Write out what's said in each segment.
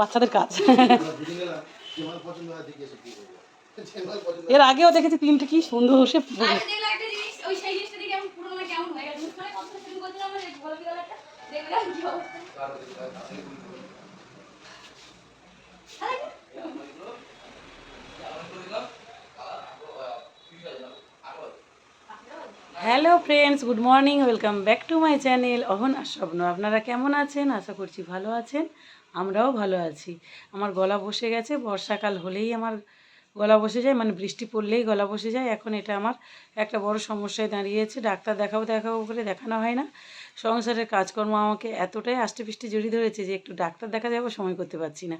বাচ্চাদের কাজ হয়। দেবো যেমন পছন্দ এর আগেও দেখেছি তিনটে কি সুন্দর সে আজকে দেখলাম একটা জিনিস ওই সেই জিনিসটা দেখে আমি পুরো মানে কেমন হয়ে গেল মুখখানে কত শুরু করছিলাম আমার গোলাপি কালারটা দেখলাম কি অবস্থা hello friends good morning welcome back to my channel অহন স্বপ্ন আপনারা কেমন আছেন? আশা করছি ভালো আছেন। আমরাও ভালো আছি। আমার গলা বসে গেছে। বর্ষাকাল হলেই আমার গলা বসে যায় মানে বৃষ্টি পড়লেই গলা বসে যায়। এখন এটা আমার একটা বড় সমস্যায় দাঁড়িয়েছে। ডাক্তার দেখাবো দেখাবো করে দেখানো হয় না। সংসারের কাজকর্ম আমাকে এতটাই আষ্টে পৃষ্টি জড়িয়ে ধরেছে যে একটু ডাক্তার দেখা যাব, সময় করতে পারছি না।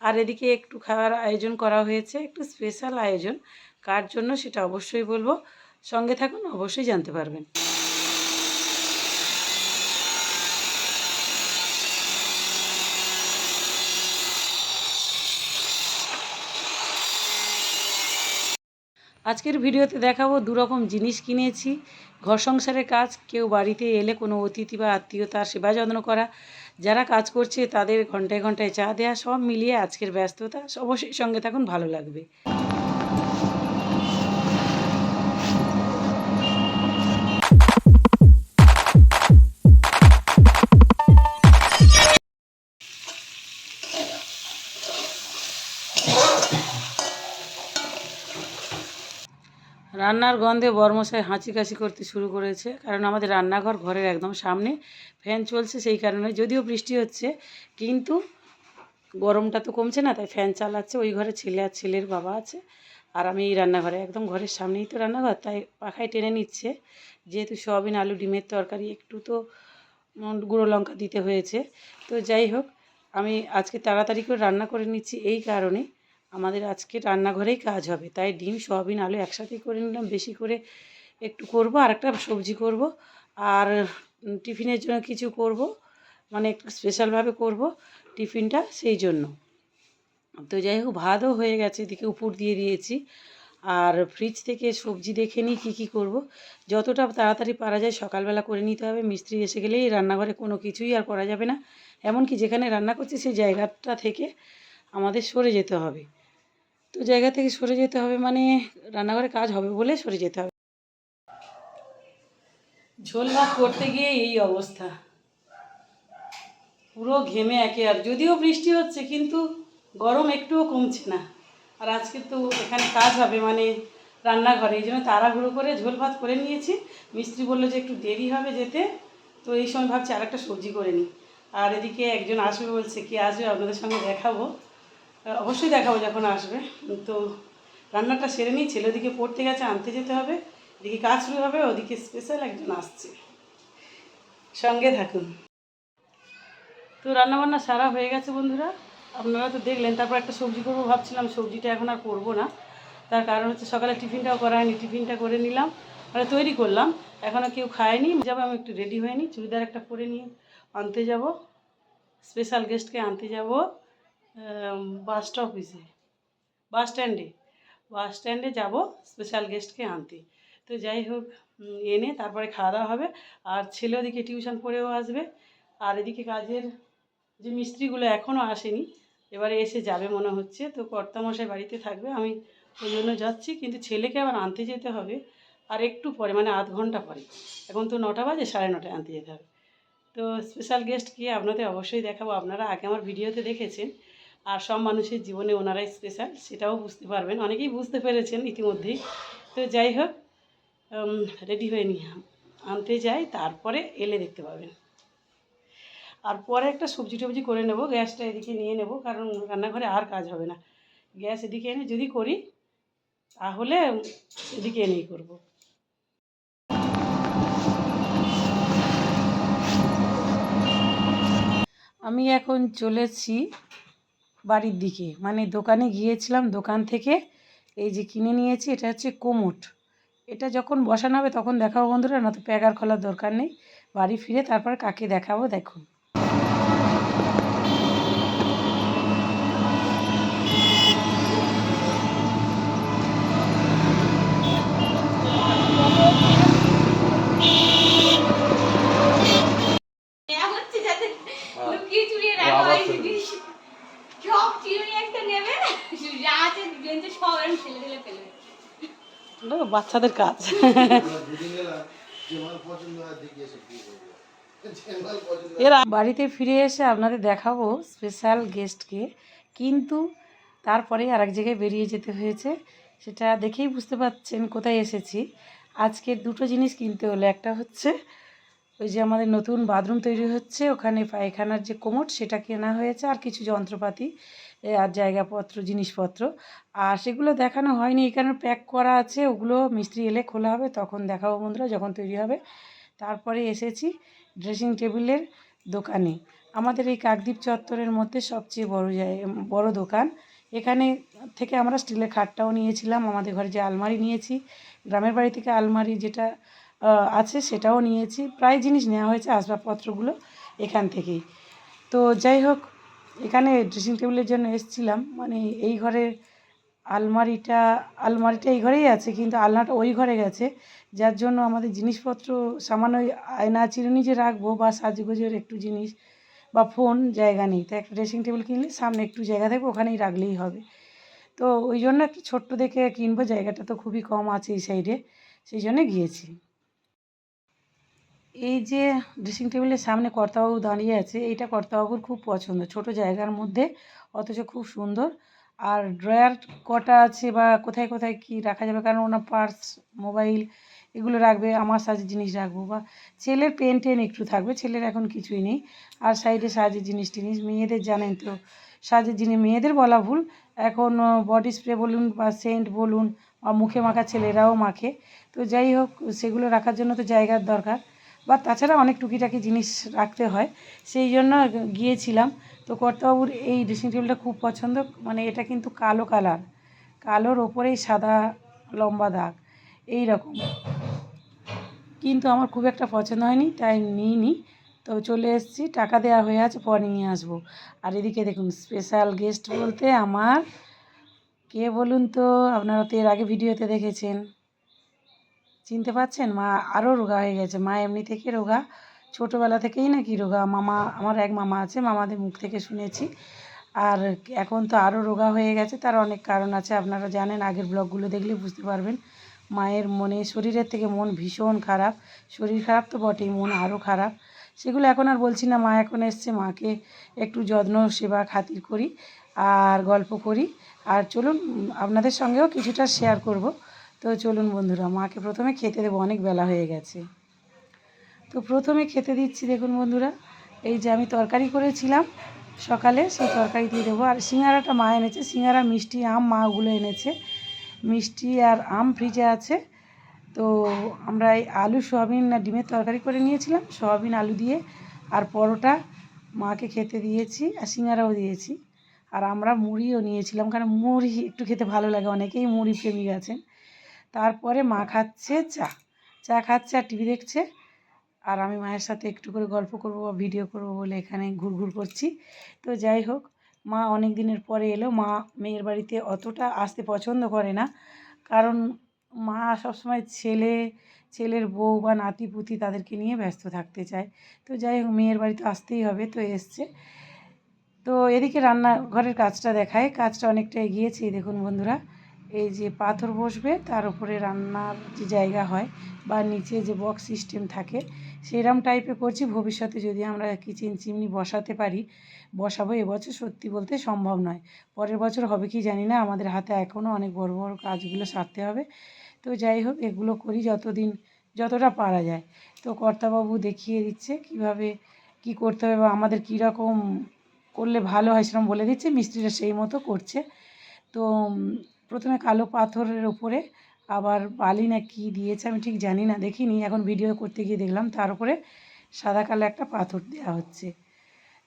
আর এদিকে একটু খাওয়ার আয়োজন করা হয়েছে। একটু স্পেশাল আয়োজন। কার জন্য সেটা অবশ্যই বলব। সঙ্গে থাকুন, অবশ্যই জানতে পারবেন। আজকের ভিডিওতে দেখাবো দুরকম জিনিস কিনেছি। ঘর সংসারের কাজ, কেউ বাড়িতে এলে কোনো অতিথি বা আত্মীয়তার সেবা যত্ন করা। যারা কাজ করছে তাদের ঘন্টায় ঘন্টায় চা দেওয়া সব মিলিয়ে আজকের ব্যস্ততা, অবশ্যই সঙ্গে থাকুন, ভালো লাগবে। রান্নার গন্ধে বর্মশাই হাঁচি কাশি করতে শুরু করেছে, কারণ আমাদের রান্নাঘর ঘরের একদম সামনে ফ্যান চলছে সেই কারণে, যদিও বৃষ্টি হচ্ছে, কিন্তু গরমটা তো কমছে না, তাই ফ্যান চালাচ্ছে, ওই ঘরে ছেলে আর ছেলের বাবা আছে, আর আমি এই রান্নাঘরে একদম ঘরের সামনেই তো রান্নাঘর, তাই পাখায় টেনে নিচ্ছে, যেহেতু সয়াবিন, আলু, ডিমের তরকারি, একটু তো গুঁড়ো লঙ্কা দিতে হয়েছে, তো যাই হোক, আমি আজকে তাড়াতাড়ি করে রান্না করে নিচ্ছি, এই কারণে আমাদের আজকে রান্নাঘরেই কাজ হবে। তাই ডিম, সয়াবিন, আলু একসাথেই করে নিলাম, বেশি করে একটু করব আর একটা সবজি করব। আর টিফিনের জন্য কিছু করব মানে একটু স্পেশালভাবে করব টিফিনটা সেই জন্য। তো যাই হোক, ভাতও হয়ে গেছে, এদিকে উপর দিয়ে দিয়েছি। আর ফ্রিজ থেকে সবজি দেখে নিই কী কী করব। যতটা তাড়াতাড়ি পারা যায় সকালবেলা করে নিতে হবে। মিস্ত্রি এসে গেলেই রান্নাঘরে কোনো কিছুই আর করা যাবে না। এমনকি যেখানে রান্না করছি সেই জায়গাটা থেকে আমাদের সরে যেতে হবে। তো জায়গা থেকে সরে যেতে হবে মানে রান্নাঘরে কাজ হবে বলে সরে যেতে হবে। ঝোল ভাত করতে গিয়ে এই অবস্থা। পুরো ঘেমে একে আর, যদিও বৃষ্টি হচ্ছে কিন্তু গরম একটুও কমছে না। আর আজকে তো এখানে কাজ হবে মানে রান্নাঘরে, এই জন্য তাড়াহুড়ো করে ঝোল ভাত করে নিয়েছি। মিস্ত্রি বলল যে একটু দেরি হবে যেতে, তো এই সময় ভাবছি আর একটা সবজি করে নিই। আর এদিকে একজন আসবে বলছে, কি আসবে? আপনাদের সঙ্গে দেখাবো। অবশ্যই দেখাবো যখন আসবে। তো রান্নাটা সেরে নিই, ছেলে ওদিকে পড়তে গেছে, আনতে যেতে হবে। এদিকে কাজ শুরু হবে, ওদিকে স্পেশাল একজন আসছে। সঙ্গে থাকুন। তো রান্নাবান্না সারা হয়ে গেছে বন্ধুরা। আপনারা তো দেখলেন, তারপর একটা সবজি করব ভাবছিলাম, সবজিটা এখন আর করব না। তার কারণ হচ্ছে সকালে টিফিনটাও করা হয়নি, টিফিনটা করে নিলাম। মানে তৈরি করলাম এখনও কেউ খায়নি। যাব, আমি একটু রেডি হয়নি চুড়িদার একটা পরে নিয়ে আনতে যাব। স্পেশাল গেস্টকে আনতে যাব। বাস স্টপিসে বাস স্ট্যান্ডে বাস স্ট্যান্ডে যাব স্পেশাল গেস্টকে আনতে। তো যাই হোক এনে তারপরে খাওয়া দাওয়া হবে। আর ছেলে ওদিকে টিউশন পড়েও আসবে। আর এদিকে কাজের যে মিস্ত্রিগুলো এখনও আসেনি, এবারে এসে যাবে মনে হচ্ছে। তো কর্তামশাই বাড়িতে থাকবে, আমি ওই জন্য যাচ্ছি। কিন্তু ছেলেকে আবার আনতে যেতে হবে, আর একটু পরে মানে আধ ঘণ্টা পরে। এখন তো নটা বাজে, সাড়ে নটায় আনতে যেতে হবে। তো স্পেশাল গেস্ট কি আপনাদের অবশ্যই দেখাবো। আপনারা আগে আমার ভিডিওতে দেখেছেন। আর সব মানুষের জীবনে ওনারাই স্পেশাল সেটাও বুঝতে পারবেন। অনেকেই বুঝতে পেরেছেন ইতিমধ্যেই। তো যাই হোক রেডি হয়ে নিয়ে আনতে যাই, তারপরে এলে দেখতে পাবেন। আর পরে একটা সবজি টবজি করে নেব, গ্যাসটা এদিকে নিয়ে নেব, কারণ রান্নাঘরে আর কাজ হবে না। গ্যাস এদিকে এনে যদি করি, তাহলে এদিকে এনেই করব। আমি এখন চলেছি বাড়ির দিকে। মানে দোকানে গিয়েছিলাম, দোকান থেকে এই যে কিনে নিয়েছি, এটা হচ্ছে কোমোট। এটা যখন বসানো হবে, তখন দেখাবো বন্ধুরা, না তো প্যাগার খোলার দরকার নেই। বাড়ি ফিরে তারপর কাকে দেখাবো, দেখুন বাচ্চাদের কাজ আমরা দুদিন গেলাম যে মাল পছন্দ হয় দেখে এসে বিয়ে করব যে মাল পছন্দ কাজ। এর বাড়িতে ফিরে এসে আপনাদের দেখাবো স্পেশাল গেস্টকে কিন্তু তারপরে আর এক জায়গায় বেরিয়ে যেতে হয়েছে। সেটা দেখেই বুঝতে পারছেন কোথায় এসেছি। আজকে দুটো জিনিস কিনতে হলো। একটা হচ্ছে ওই যে আমাদের নতুন বাথরুম তৈরি হচ্ছে। ওখানে পায়খানার যে কোমোট সেটা কেনা হয়েছে। আর কিছু যন্ত্রপাতি। আর জায়গাপত্র, জিনিসপত্র। আর সেগুলো দেখানো হয়নি, এই কারণে প্যাক করা আছে। ওগুলো মিস্ত্রি এলে খোলা হবে, তখন দেখাবো বন্ধুরা যখন তৈরি হবে। তারপরে এসেছি ড্রেসিং টেবিলের দোকানে। আমাদের এই কাকদ্বীপ চত্বরের মধ্যে সবচেয়ে বড় বড় দোকান। এখানে থেকে আমরা স্টিলের খাটটাও নিয়েছিলাম, আমাদের ঘরে যে আলমারি নিয়েছি, গ্রামের বাড়ি থেকে আলমারি যেটা আছে সেটাও নিয়েছি। প্রায় জিনিস নেওয়া হয়েছে, আসবাবপত্রগুলো এখান থেকেই। তো যাই হোক এখানে ড্রেসিং টেবিলের জন্য এসছিলাম। মানে এই ঘরের আলমারিটা আলমারিটা এই ঘরেই আছে, কিন্তু আলনাটা ওই ঘরে গেছে। যার জন্য আমাদের জিনিসপত্র, সামান্য আয়না চিরুনি যে রাখব বা সাজগোজের একটু জিনিস বা ফোন জায়গা নেই। তাই একটা ড্রেসিং টেবিল কিনলে সামনে একটু জায়গা থাকবে, ওখানেই রাখলেই হবে। তো ওই জন্য একটু ছোট্ট দেখে কিনবো, জায়গাটা তো খুবই কম আছে এই সাইডে সেই জন্য গিয়েছি। এই যে ড্রেসিং টেবিলের সামনে কর্তাবাবু দাঁড়িয়ে আছে, এইটা কর্তাবাবুর খুব পছন্দ। ছোট জায়গার মধ্যে, অথচ খুব সুন্দর। আর ড্রয়ার কটা আছে বা কোথায় কোথায় কি রাখা যাবে? কারণ ওনার পার্স মোবাইল এগুলো রাখবে, আমার সাজের জিনিস রাখব বা ছেলের পেন টেন একটু থাকবে, ছেলের এখন কিছুই নেই। আর সাইডে সাজের জিনিস টিনিস, মেয়েদের জানেন তো সাজের জিনিস, মেয়েদের বলা ভুল। এখন বডি স্প্রে বলুন বা সেন্ট বলুন বা মুখে মাখা ছেলেরাও মাখে। তো যাই হোক, সেগুলো রাখার জন্য তো জায়গার দরকার। বা তাছাড়া অনেক টুকিটাকি জিনিস রাখতে হয়। সেই জন্য গিয়েছিলাম। তো কর্তাবাবুর এই ড্রেসিং টেবিলটা খুব পছন্দ। মানে এটা কিন্তু কালো কালার। কালোর ওপরেই সাদা, লম্বা দাগ। এই রকম কিন্তু আমার খুব একটা পছন্দ হয়নি, তাই নিইনি। তো চলে এসেছি। টাকা দেওয়া হয়ে আছে, পরে নিয়ে আসব। আর এদিকে দেখুন স্পেশাল গেস্ট বলতে আমার, কে বলুন তো? আপনারা তো এর আগে ভিডিওতে দেখেছেন। চিনতে পারছেন? মা আরও রোগা হয়ে গেছে। মা এমনি থেকে রোগা। ছোটোবেলা থেকেই নাকি রোগা। মামা, আমার এক মামা আছে, মামাদের মুখ থেকে শুনেছি। আর এখন তো আরও রোগা হয়ে গেছে। তার অনেক কারণ আছে। আপনারা জানেন, আগের ব্লগগুলো দেখলে বুঝতে পারবেন। মায়ের মনে, শরীরের থেকে মন ভীষণ খারাপ। শরীর খারাপ তো বটেই, মন আরও খারাপ। সেগুলো এখন আর বলছি না। মা এখন এসছে। মাকে একটু যত্ন, সেবা খাতির করি আর গল্প করি। আর চলুন, আপনাদের সঙ্গেও কিছুটা শেয়ার করব। তো চলুন বন্ধুরা, মাকে প্রথমে খেতে দেবো, অনেক বেলা হয়ে গেছে। তো প্রথমে খেতে দিচ্ছি, দেখুন বন্ধুরা, এই যে আমি তরকারি করেছিলাম সকালে, সেই তরকারি দিয়ে দেবো। আর সিঙ্গারাটা মা এনেছে, সিঙ্গারা, মিষ্টি, আম মা ওগুলো এনেছে। মিষ্টি আর আম ফ্রিজে আছে। তো আমরা এই আলু, সোয়াবিন না ডিমের তরকারি করে নিয়েছিলাম, সোয়াবিন, আলু দিয়ে। আর পরোটা মাকে খেতে দিয়েছি, আর সিঙ্গারাও দিয়েছি। আর আমরা মুড়িও নিয়েছিলাম, কারণ মুড়ি একটু খেতে ভালো লাগে, অনেকেই মুড়ি প্রেমিক আছেন। তারপরে মা খাচ্ছে চা। চা খাচ্ছে আর টিভি দেখছে। আর আমি মায়ের সাথে একটু করে গল্প করব বা ভিডিও করব বলে এখানে ঘুরঘুর করছি। তো যাই হোক, মা অনেক দিনের পরে এলো। মা মেয়ের বাড়িতে অতটা আসতে পছন্দ করে না। কারণ মা সবসময় ছেলে, ছেলের বউ বা নাতি পুতি তাদেরকে নিয়ে ব্যস্ত থাকতে চায়। তো যাই হোক, মেয়ের বাড়িতে আসতেই হবে, তো এসছে। তো এদিকে রান্নাঘরের কাজটা দেখায়। কাজটা অনেকটা এগিয়েছে, দেখুন বন্ধুরা। এই যে পাথর বসবে, তার উপরে রান্নার যে জায়গা হয় বা নিচে যে বক্স সিস্টেম থাকে, সেরম টাইপে করছি। ভবিষ্যতে যদি আমরা কিচেন চিমনি বসাতে পারি, বসাবো এবছর সত্যি বলতে সম্ভব নয়। পরের বছর হবে কি জানি না, আমাদের হাতে এখনও অনেক বড় বড় কাজগুলো সারতে হবে। তো যাই হোক, এগুলো করি যতদিন, যতটা পারা যায়। তো কর্তাবাবু দেখিয়ে দিচ্ছে কীভাবে কি করতে হবে বা আমাদের কীরকম করলে ভালো হয় সেরকম বলে দিচ্ছে। মিস্ত্রিরা সেই মতো করছে। তো প্রথমে কালো পাথরের ওপরে আবার বালি না কি দিয়েছে আমি ঠিক জানি না, দেখিনি। এখন ভিডিও করতে গিয়ে দেখলাম, তার উপরে সাদা কালো একটা পাথর দেওয়া হচ্ছে।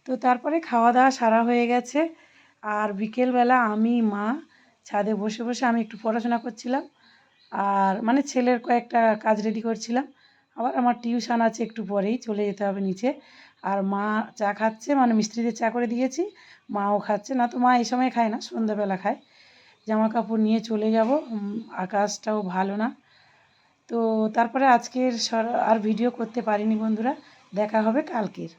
তো তারপরে খাওয়া দাওয়া সারা হয়ে গেছে। আর বিকেলবেলা আমি, মা ছাদে বসে বসে আমি একটু পড়াশোনা করছিলাম। আর মানে ছেলের কয়েকটা কাজ রেডি করছিলাম। আবার আমার টিউশন আছে একটু পরেই, চলে যেতে হবে নিচে। আর মা চা খাচ্ছে মানে মিস্ত্রিদের চা করে দিয়েছি, মাও খাচ্ছে। না তো মা এই সময় খায় না, সন্ধ্যাবেলা খায়। জামা কাপড় নিয়ে চলে যাব। আকাশটাও ভালো না। তো তারপরে আজকের আর ভিডিও করতে পারিনি বন্ধুরা। দেখা হবে কালকের।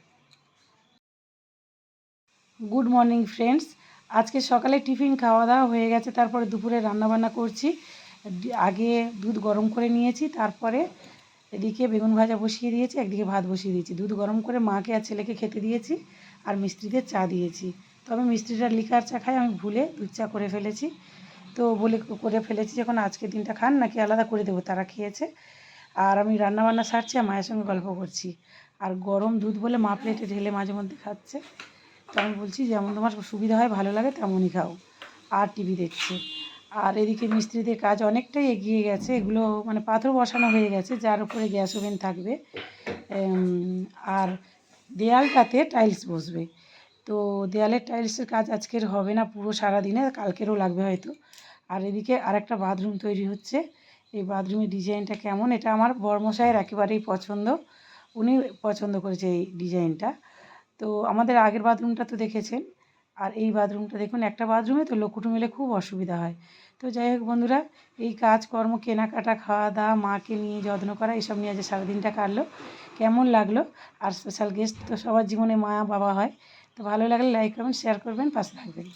গুড মর্নিং ফ্রেন্ডস আজকে সকালে টিফিন খাওয়া দাওয়া হয়ে গেছে। তারপরে দুপুরে রান্নাবান্না করছি। আগে দুধ গরম করে নিয়েছি। তারপরে এদিকে বেগুন ভাজা বসিয়ে দিয়েছি, একদিকে ভাত বসিয়ে দিয়েছি। দুধ গরম করে মাকে আর ছেলেকে খেতে দিয়েছি আর মিস্ত্রিদের চা দিয়েছি। তবে মিস্ত্রিরা লিকার চা খায়, আমি ভুলে দুধ চা করে ফেলেছি। তো বলে করে ফেলেছি যখন আজকের দিনটা খান নাকি আলাদা করে দেবো, তারা খেয়েছে। আর আমি রান্নাবান্না সারছি আর মায়ের সঙ্গে গল্প করছি। আর গরম দুধ বলে মা প্লেটে ঢেলে মাঝে মধ্যে খাচ্ছে। তো আমি বলছি যেমন তোমার সুবিধা হয়, ভালো লাগে তেমনই খাও। আর টিভি দেখছে। আর এদিকে মিস্ত্রিদের কাজ অনেকটাই এগিয়ে গেছে। এগুলো মানে পাথর বসানো হয়ে গেছে, যার উপরে গ্যাস ওভেন থাকবে। আর দেয়ালটাতে টাইলস বসবে। তো দেয়ালের টাইলসের কাজ আজকের হবে না, পুরো সারা দিনে কালকেরও লাগবে হয়তো। আর এদিকে আরেকটা বাথরুম তৈরি হচ্ছে। এই বাথরুমের ডিজাইনটা কেমন? এটা আমার বরমশাইয়ের একেবারেই পছন্দ। উনি পছন্দ করেছে এই ডিজাইনটা। তো আমাদের আগের বাথরুমটা তো দেখেছেন। আর এই বাথরুমটা দেখুন, একটা বাথরুমে তো লোক কুটুম এলে খুব অসুবিধা হয়। তো যাই হোক বন্ধুরা, এই কাজকর্ম, কেনাকাটা খাওয়া দাওয়া মাকে নিয়ে যত্ন করা, এসব নিয়ে আজ সারাদিনটা কাটলো। কেমন লাগল? আর স্পেশাল গেস্ট তো সবার জীবনে মা বাবা হয়। তো ভালো লাগলে লাইক করবেন শেয়ার করবেন, পাশে থাকবেন।